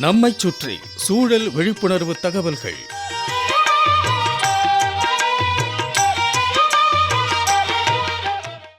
நம்மைச் சுற்றி சூழல் விழிப்புணர்வு தகவல்கள்.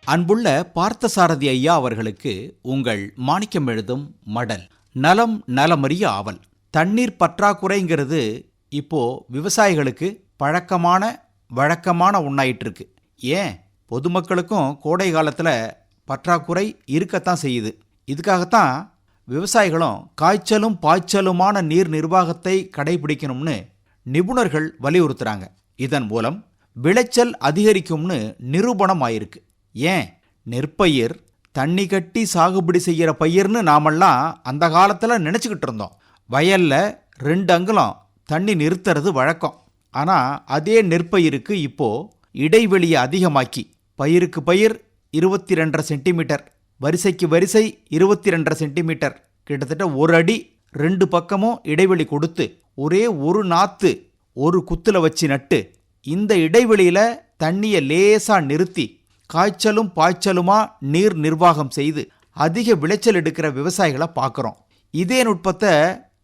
அன்புள்ள பார்த்தசாரதி ஐயா அவர்களுக்கு உங்கள் மாணிக்கம் எழுதும் மடல். நலம் நலமறிய ஆவல். தண்ணீர் பற்றாக்குறைங்கிறது இப்போ விவசாயிகளுக்கு பழக்கமான வழக்கமான ஒன்றாயிட்டு இருக்கு ஏன்? பொதுமக்களுக்கும் கோடை காலத்தில் பற்றாக்குறை இருக்கத்தான் செய்யுது. இதுக்காகத்தான் விவசாயிகளும் காய்ச்சலும் பாய்ச்சலுமான நீர் நிர்வாகத்தை கடைபிடிக்கணும்னு நிபுணர்கள் வலியுறுத்துறாங்க. இதன் மூலம் விளைச்சல் அதிகரிக்கும்னு நிரூபணம் ஆயிருக்கு ஏன்? நெற்பயிர் தண்ணி கட்டி சாகுபடி செய்கிற பயிர்னு நாமெல்லாம் அந்த காலத்தில் நினச்சிக்கிட்டு இருந்தோம். வயலில் ரெண்டு அங்குலம் தண்ணி நிறுத்துறது வழக்கம். ஆனால் அதே நெற்பயிருக்கு இப்போது இடைவெளியை அதிகமாக்கி பயிருக்கு பயிர் இருபத்தி ரெண்டரை சென்டிமீட்டர். வரிசைக்கு வரிசை இருபத்தி ரெண்டரை சென்டிமீட்டர். கிட்டத்தட்ட ஒரு அடி ரெண்டு பக்கமும் இடைவெளி கொடுத்து ஒரே ஒரு நாத்து ஒரு குத்துல வச்சு நட்டு. இந்த இடைவெளியில தண்ணியை லேசா நிறுத்தி காய்ச்சலும் பாய்ச்சலுமா நீர் நிர்வாகம் செய்து அதிக விளைச்சல் எடுக்கிற விவசாயிகளை பார்க்குறோம். இதே நுட்பத்தை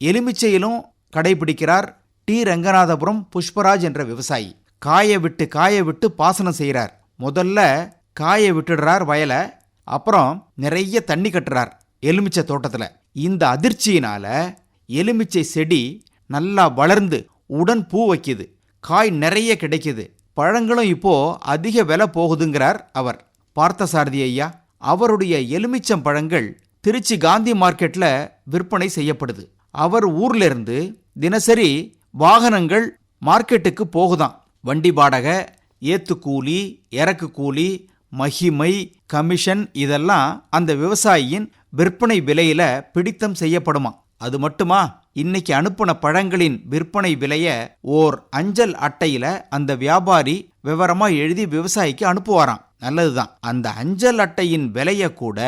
எலுமிச்சையிலும் கடைபிடிக்கிறார் டி. ரங்கநாதபுரம் புஷ்பராஜ் என்ற விவசாயி. காய விட்டு காய விட்டு பாசனம் செய்கிறார் முதல்ல காய விட்டுடுறார் வயலை. அப்புறம் நிறைய தண்ணி கட்டுறார் எலுமிச்சை தோட்டத்தில். இந்த அதிர்ச்சியினால எலுமிச்சை செடி நல்லா வளர்ந்து உடன் பூ வைக்குது. காய் நிறைய கிடைக்குது. பழங்களும் இப்போ அதிக விலை போகுதுங்கிறார் அவர். பார்த்தசாரதி ஐயா அவருடைய எலுமிச்சம் பழங்கள் திருச்சி காந்தி மார்க்கெட்ல விற்பனை செய்யப்படுது. அவர் ஊர்ல இருந்து தினசரி வாகனங்கள் மார்க்கெட்டுக்கு போகுதாம். வண்டி வாடகை ஏத்து கூலி இறக்கு கூலி மகிமை கமிஷன் இதெல்லாம் அந்த விவசாயியின் விற்பனை விலையில பிடித்தம் செய்யப்படுமா? அது மட்டுமா? இன்னைக்கு அனுப்புன பழங்களின் விற்பனை விலைய ஓர் அஞ்சல் அட்டையில அந்த வியாபாரி விவரமா எழுதி விவசாயிக்கு அனுப்புவாராம். நல்லதுதான். அந்த அஞ்சல் அட்டையின் விலைய கூட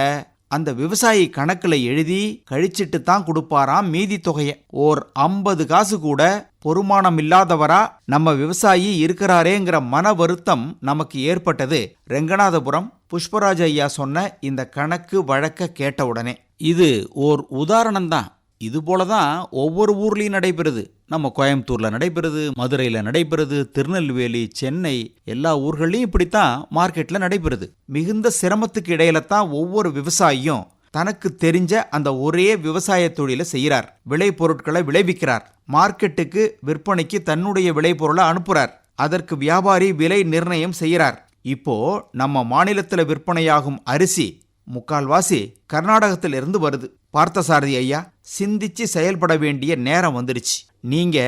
அந்த விவசாயி கணக்குல எழுதி கழிச்சிட்டு தான் கொடுப்பாராம் மீதி தொகைய. ஓர் ஐம்பது காசு கூட பொறுமானம் இல்லாதவரா நம்ம விவசாயி இருக்கிறாரேங்கிற மன வருத்தம் நமக்கு ஏற்பட்டது. ரெங்கநாதபுரம் புஷ்பராஜ் ஐயா சொன்ன இந்த கணக்கு வழக்க கேட்ட உடனே இது ஓர் உதாரணம்தான். இதுபோல தான் ஒவ்வொரு ஊர்லேயும் நடைபெறுது. நம்ம கோயம்புத்தூரில் நடைபெறுது மதுரையில் நடைபெறுது திருநெல்வேலி சென்னை எல்லா ஊர்களையும் இப்படித்தான் மார்க்கெட்டில் நடைபெறுது. மிகுந்த சிரமத்துக்கு இடையில தான் ஒவ்வொரு விவசாயியும் தனக்கு தெரிஞ்ச அந்த ஒரே விவசாய தொழிலை செய்கிறார். விளைபொருட்களை விளைவிக்கிறார். மார்க்கெட்டுக்கு விற்பனைக்கு தன்னுடைய விளைபொருளை அனுப்புறார். அதற்கு வியாபாரி விலை நிர்ணயம் செய்கிறார். இப்போ நம்ம மாநிலத்தில் விற்பனையாகும் அரிசி முக்கால்வாசி கர்நாடகத்தில் இருந்து வருது. பார்த்தசாரதி ஐயா சிந்திச்சு செயல்பட வேண்டிய நேரம் வந்துடுச்சு நீங்க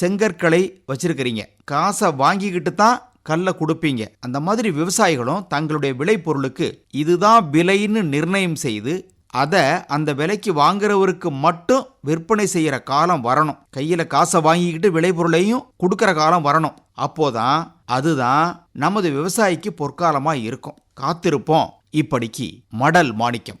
செங்கற்களை வச்சிருக்கிறீங்க. காசை வாங்கிக்கிட்டு தான் கல்லை கொடுப்பீங்க. அந்த மாதிரி விவசாயிகளும் தங்களுடைய விளைபொருளுக்கு இதுதான் விலைன்னு நிர்ணயம் செய்து அதை அந்த விலைக்கு வாங்குறவருக்கு மட்டும் விற்பனை செய்யற காலம் வரணும். கையில காசை வாங்கிக்கிட்டு விளைபொருளையும் கொடுக்கற காலம் வரணும். அப்போதான் அதுதான் நமது விவசாயிக்கு பொற்காலமா இருக்கும். காத்திருப்போம். இப்படிக்கு மடல் மாணிக்கம்.